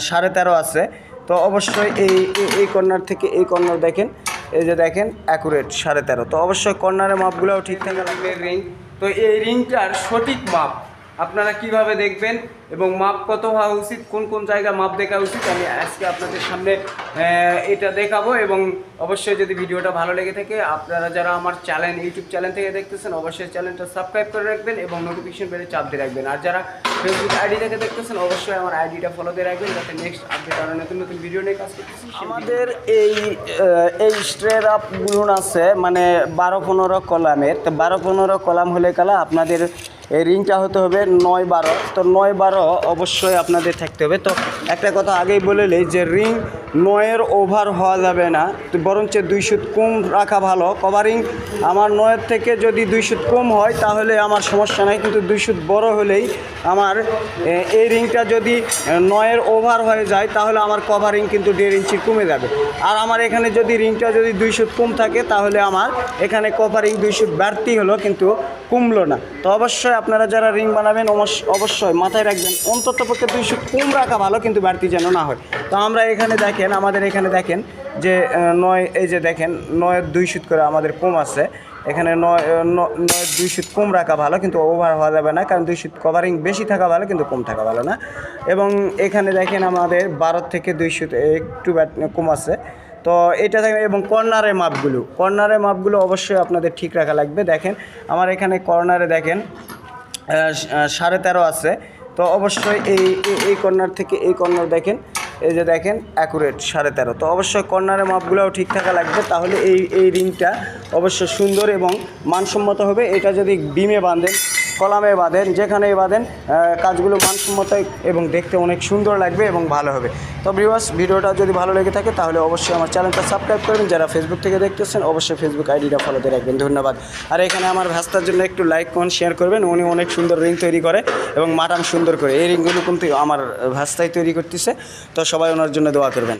সাড়ে তেরো আছে। তো অবশ্যই এই- এই কর্নার থেকে এই কর্নার দেখেন, এই যে দেখেন অ্যাকুরেট সাড়ে তেরো। তো অবশ্যই কর্নারের মাপগুলোও ঠিক থাকে লাগবে রিং তো এই রিংটার সঠিক মাপ আপনারা কীভাবে দেখবেন এবং মাপ কত হওয়া উচিত, কোন কোন জায়গায় মাপ দেখা উচিত, আমি আজকে আপনাদের সামনে এটা দেখাবো এবং অবশ্যই যদি ভিডিওটা ভালো লেগে থাকে, আপনারা যারা আমার চ্যানেল ইউটিউব চ্যানেল থেকে দেখতেছেন, অবশ্যই চ্যানেলটা সাবস্ক্রাইব করে রাখবেন এবং নোটিফিকেশন বেলে চাপ দিয়ে রাখবেন। আর যারা ফেসবুক আইডি থেকে দেখতেছেন, অবশ্যই আমার আইডিটা ফলো দিয়ে রাখবেন যাতে নেক্সট আপডেট আরও নতুন নতুন ভিডিও নিয়ে কাজ করতেছি আমাদের এই এই স্ট্রেট আপগুলো আছে মানে বারো পনেরো কলামের। তো বারো পনেরো কলাম হলে কালা আপনাদের এই রিংটা হতে হবে নয় বারো, তো নয় বারো অবশ্যই আপনাদের থাকতে হবে। তো একটা কথা আগেই বলে যে রিং নয়ের ওভার হওয়া যাবে না। বরঞ্চ দুই সুত কম রাখা ভালো। কভারিং আমার নয়ের থেকে যদি দুই সুত কম হয়, তাহলে আমার সমস্যা নাই। কিন্তু দুই সুত বড় হলেই আমার এই রিংটা যদি নয়ের ওভার হয়ে যায়, তাহলে আমার কভারিং কিন্তু দেড় ইঞ্চি কমে যাবে। আর আমার এখানে যদি রিংটা যদি দুই সুত কম থাকে, তাহলে আমার এখানে কভারিং দুই সুত বাড়তি হলো, কিন্তু কমলো না। তো অবশ্যই আপনারা যারা রিং বানাবেন অবশ্য- অবশ্যই মাথায় রাখবেন অন্তত পক্ষে দুই সুত কম রাখা ভালো, কিন্তু বাড়তি যেন না হয়। তো আমরা এখানে দেখেন আমাদের এখানে দেখেন যে নয় এই যে দেখেন নয়ের দুই সুত করে আমাদের কম আছে। এখানে নয় আহ, ন- নয়ের দুই সুত কম রাখা ভালো কিন্তু ওভার হওয়া যাবে না কারণ দুই সুত কভারিং বেশি থাকা ভালো কিন্তু কম থাকা ভালো না। এবং এখানে দেখেন আমাদের বারো থেকে দুই সুত একটু কম আছে। তো এটা থাকে এবং কর্নারের মাপগুলো। কর্নারের মাপগুলো অবশ্যই আপনাদের ঠিক রাখা লাগবে। দেখেন আমার এখানে কর্নারে দেখেন সাড়ে তেরো আছে। তো অবশ্যই এই- এই কর্নার থেকে এই কর্নার দেখেন এই যে দেখেন অ্যাকুরেট সাড়ে তেরো। তো অবশ্যই কর্নারের মাপগুলোও ঠিক থাকা লাগবে। তাহলে এই এই রিংটা অবশ্যই সুন্দর এবং মানসম্মত হবে। এটা যদি বিমে বাঁধেন কলামে বাঁধেন, যেখানেই বাঁধেন কাজগুলো মানসম্মত এবং দেখতে অনেক সুন্দর লাগবে এবং ভালো হবে। তো ভিউয়ার্স ভিডিওটা যদি ভালো লেগে থাকে, তাহলে অবশ্যই আমার চ্যানেলটা সাবস্ক্রাইব করবেন। যারা ফেসবুক থেকে দেখতেছেন অবশ্যই ফেসবুক আইডিটা ফলোতে রাখবেন। ধন্যবাদ। আর এখানে আমার ভাস্তার জন্য একটু লাইক কমেন্ট শেয়ার করবেন। উনি অনেক সুন্দর রিং তৈরি করে এবং মাটাম সুন্দর করে। এই রিংগুলো কিন্তু আমার ভাস্তাই তৈরি করতেছে। তো সবাই ওনার জন্য দোয়া করবেন।